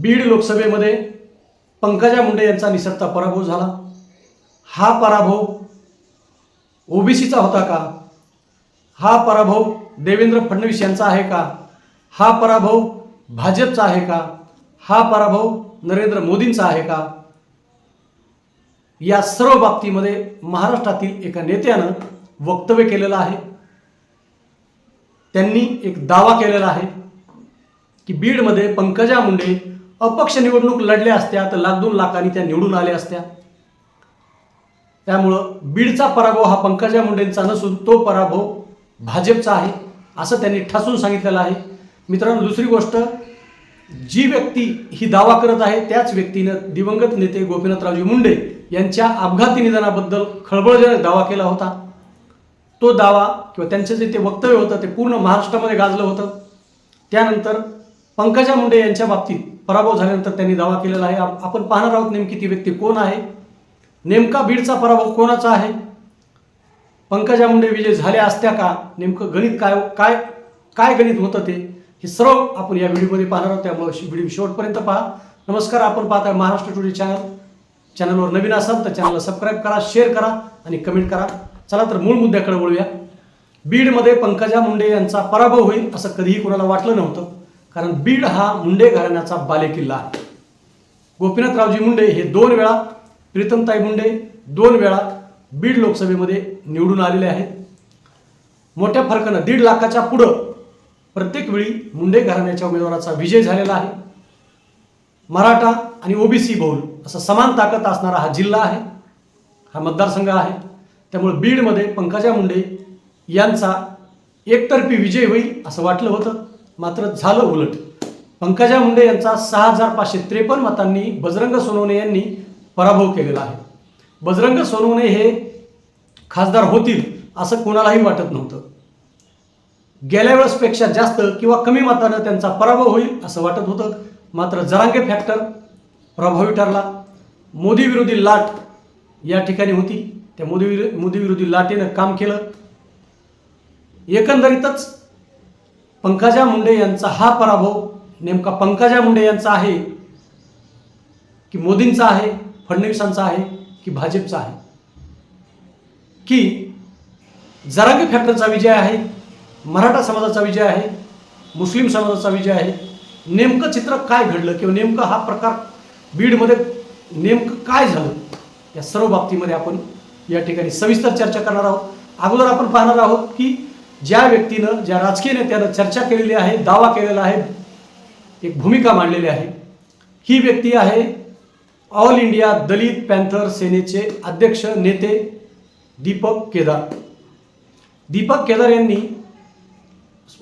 बीड लोकसभेमध्ये पंकजा मुंडे यांचा निसटता पराभव झाला. हा पराभव ओबीसीचा होता का? हा पराभव देवेंद्र फडणवीस यांचा आहे का? हा पराभव भाजपचा आहे का? हा पराभव नरेंद्र मोदींचा आहे का? या सर्व बाबतीमध्ये महाराष्ट्रातील एका नेत्यानं वक्तव्य केलेलं आहे. त्यांनी एक दावा केलेला आहे की बीडमध्ये पंकजा मुंडे अपक्ष निवडणूक लढल्या असत्या तर लाख दोन लाखांनी त्या निवडून आल्या असत्या. त्यामुळं बीडचा पराभव हा पंकजा मुंडेंचा नसून तो पराभव भाजपचा आहे असं त्यांनी ठासून सांगितलेलं आहे. मित्रांनो दुसरी गोष्ट जी व्यक्ती ही दावा करत आहे त्याच व्यक्तीनं दिवंगत नेते गोपीनाथरावजी मुंडे यांच्या अपघाती निधनाबद्दल खळबळजनक दावा केला होता. तो दावा किंवा त्यांचं जे ते वक्तव्य होतं ते पूर्ण महाराष्ट्रामध्ये गाजलं होतं. त्यानंतर पंकजा मुंडे यांच्या बाबतीत पराभव झाल्यानंतर त्यांनी दावा केलेला आहे. आपण पाहणार आहोत नेमकी ती व्यक्ती कोण आहे नेमका बीडचा पराभव कोणाचा आहे पंकजा मुंडे विजय झाल्या असत्या का नेमकं गणित काय काय काय गणित होतं ते हे सर्व आपण या व्हिडिओमध्ये पाहणार आहोत. त्यामुळे व्हिडिओ शेवटपर्यंत पहा. नमस्कार आपण पाहताय महाराष्ट्र टुडे चॅनल. चॅनलवर नवीन असाल तर चॅनलला सबस्क्राईब करा शेअर करा आणि कमेंट करा. चला तर मूळ मुद्द्याकडे वळूया. बीडमध्ये पंकजा मुंडे यांचा पराभव होईल असं कधीही कोणाला वाटलं नव्हतं. कारण बीड हा मुंडे घराण्याचा बालेकिल्ला आहे. गोपीनाथरावजी मुंडे हे दोन वेळा प्रीतमताई मुंडे दोन वेळा बीड लोकसभेमध्ये निवडून आलेले आहेत. मोठ्या फरकानं दीड लाखाच्या पुढं प्रत्येक वेळी मुंडे घराण्याच्या उमेदवाराचा विजय झालेला आहे. मराठा आणि ओबीसी बहुल असा समान ताकद असणारा हा जिल्हा आहे हा मतदारसंघ आहे. त्यामुळे बीडमध्ये पंकजा मुंडे यांचा एकतर्फी विजय होईल असं वाटलं होतं. मात्र झालं उलट. पंकजा मुंडे यांचा सहा हजार पाचशे त्रेपन्न मतांनी बजरंग सोनवणे यांनी पराभव केलेला आहे. बजरंग सोनवणे हे खासदार होतील असं कोणालाही वाटत नव्हतं. गेल्या वेळेसपेक्षा जास्त किंवा कमी मतानं त्यांचा पराभव होईल असं वाटत होतं. मात्र जरांगे फॅक्टर प्रभावी ठरला. मोदी विरोधी लाट या ठिकाणी होती. त्या मोदी मोदी विरोधी लाटेनं काम केलं. एकंदरीतच पंकजा मुंडे यांचा हा पराभव नेमका पंकजा मुंडे यांचा आहे की मोदींचा आहे फडणवीसांचा आहे की भाजपचा आहे? की जरांगे फॅक्टरचा विजय आहे मराठा समाजाचा विजय आहे मुस्लिम समाजाचा विजय आहे नेमकं चित्र काय घडलं किंवा नेमकं हा प्रकार बीडमध्ये नेमकं काय झालं? या सर्व बाबतीमध्ये आपण या ठिकाणी सविस्तर चर्चा करणार आहोत. अगोदर आपण पाहणार आहोत की ज्या व्यक्तीनं ज्या राजकीय नेत्यानं चर्चा केलेली आहे दावा केलेला आहे एक भूमिका मांडलेली आहे ही व्यक्ती आहे ऑल इंडिया दलित पॅन्थर सेनेचे अध्यक्ष नेते दीपक केदार. दीपक केदार यांनी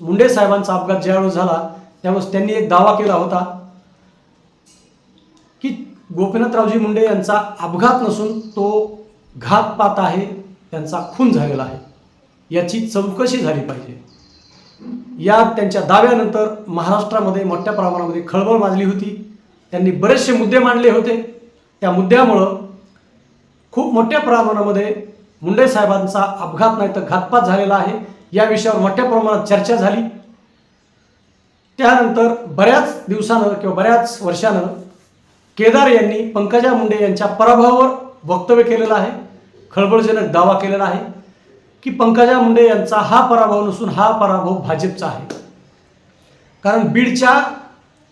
मुंडे साहेबांचा अपघात ज्यावेळेस झाला त्यावेळेस त्यांनी एक दावा केला होता की गोपीनाथरावजी मुंडे यांचा अपघात नसून तो घातपात आहे त्यांचा खून झालेला आहे. याची चौकशी झाली पाहिजे. या त्यांच्या दाव्यानंतर महाराष्ट्रामध्ये मोठ्या प्रमाणामध्ये खळबळ माजली होती. त्यांनी बरेचसे मुद्दे मांडले होते. त्या मुद्द्यामुळं खूप मोठ्या प्रमाणामध्ये मुंडे साहेबांचा अपघात नाही तर घातपात झालेला आहे. या विषयावर मोठ्या प्रमाणात चर्चा झाली. त्यानंतर बऱ्याच दिवसानं किंवा बऱ्याच वर्षानं केदार यांनी पंकजा मुंडे यांच्या पराभवावर वक्तव्य केलेलं आहे. खळबळजनक दावा केलेला आहे. की पंकजा मुंडे यांचा हा पराभव नसून हा पराभव भाजपचा आहे. कारण बीडच्या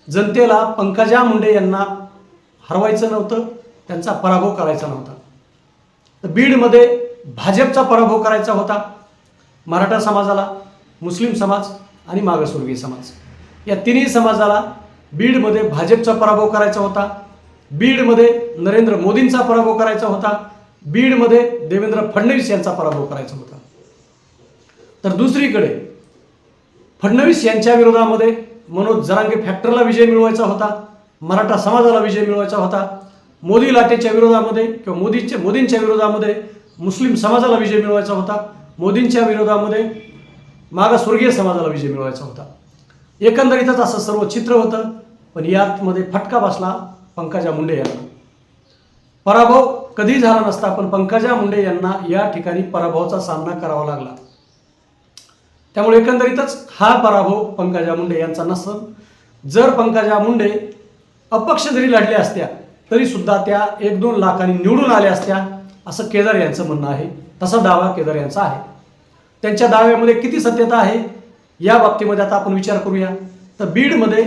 जनतेला पंकजा मुंडे यांना हरवायचं नव्हतं त्यांचा पराभव करायचा नव्हता. तर बीडमध्ये भाजपचा पराभव करायचा होता मराठा समाजाला मुस्लिम समाज आणि मागासवर्गीय समाज. या तिन्ही समाजाला बीडमध्ये भाजपचा पराभव करायचा होता बीडमध्ये नरेंद्र मोदींचा पराभव करायचा होता बीडमध्ये देवेंद्र फडणवीस यांचा पराभव करायचा होता. तर दुसरीकडे फडणवीस यांच्या विरोधामध्ये मनोज जरांगे फॅक्टरला विजय मिळवायचा होता मराठा समाजाला विजय मिळवायचा होता मोदी लाटेच्या विरोधामध्ये किंवा मोदींच्या मोदींच्या विरोधामध्ये मुस्लिम समाजाला विजय मिळवायचा होता मोदींच्या विरोधामध्ये मागासवर्गीय समाजाला विजय मिळवायचा होता. एकंदरीतच असं सर्व चित्र होतं पण यातमध्ये फटका बसला पंकजा मुंडे यांना. पराभव कधी झाला नसता पण पंकजा मुंडे यांना या ठिकाणी पराभवाचा सामना करावा लागला. त्यामुळे एकंदरीतच हा पराभव पंकजा मुंडे यांचा नसल. जर पंकजा मुंडे अपक्ष जरी लढल्या असत्या तरी सुद्धा त्या एक दोन लाखांनी निवडून आल्या असत्या असं केदार यांचं म्हणणं आहे. तसा दावा केदार यांचा आहे. त्यांच्या दाव्यामध्ये किती सत्यता आहे या बाबतीमध्ये आता आपण विचार करूया. तर बीडमध्ये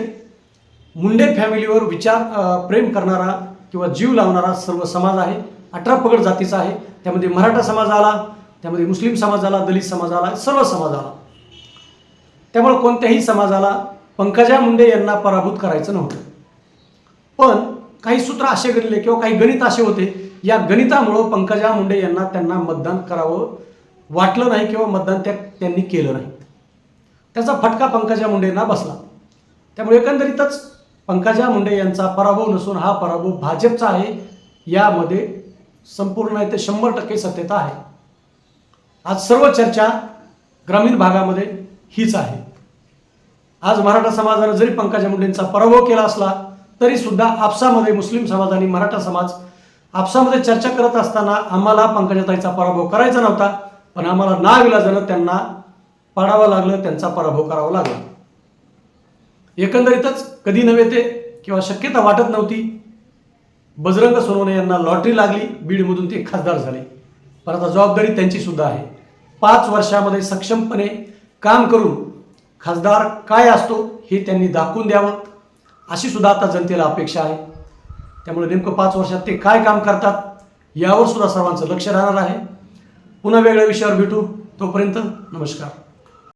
मुंडे फॅमिलीवर विचार प्रेम करणारा किंवा जीव लावणारा सर्व समाज आहे. अठरा पगड जातीचा आहे. त्यामध्ये मराठा समाज आला त्यामध्ये मुस्लिम समाज आला दलित समाज आला सर्व समाज आला. त्यामुळे कोणत्याही समाजाला पंकजा मुंडे यांना पराभूत करायचं नव्हतं. पण काही सूत्र असे घडले किंवा काही गणित असे होते या गणितामुळं पंकजा मुंडे यांना त्यांना मतदान करावं वाटलं नाही किंवा मतदान त्या त्यांनी केलं नाही. त्याचा फटका पंकजा मुंडेंना बसला. त्यामुळे एकंदरीतच पंकजा मुंडे यांचा पराभव नसून हा पराभव भाजपचा आहे यामध्ये संपूर्ण येथे शंभर टक्के सत्यता आहे. आज सर्व चर्चा ग्रामीण भागामध्ये हीच आहे. आज मराठा समाजानं जरी पंकजा मुंडेंचा पराभव केला असला तरी सुद्धा आपसामध्ये मुस्लिम समाज आणि मराठा समाज आपसामध्ये चर्चा करत असताना आम्हाला पंकजाताईचा पराभव करायचा नव्हता पण आम्हाला नाविलाजानं त्यांना पाडावं लागलं त्यांचा पराभव करावा लागला. एकंदरीतच कधी नव्हे ते किंवा शक्यता वाटत नव्हती बजरंग सोनवणे यांना लॉटरी लागली बीडमधून ते खासदार झाले. पण आता जबाबदारी त्यांची सुद्धा आहे. पाच वर्षामध्ये सक्षमपणे काम करून खासदार काय असतो हे त्यांनी दाखवून द्यावं अशी सुद्धा आता जनतेला अपेक्षा आहे. त्यामुळे नेमकं पाच वर्षात ते काय काम करतात यावर सुद्धा सर्वांचं लक्ष राहणार आहे. पुन्हा वेगळ्या विषयावर भेटू. तोपर्यंत नमस्कार.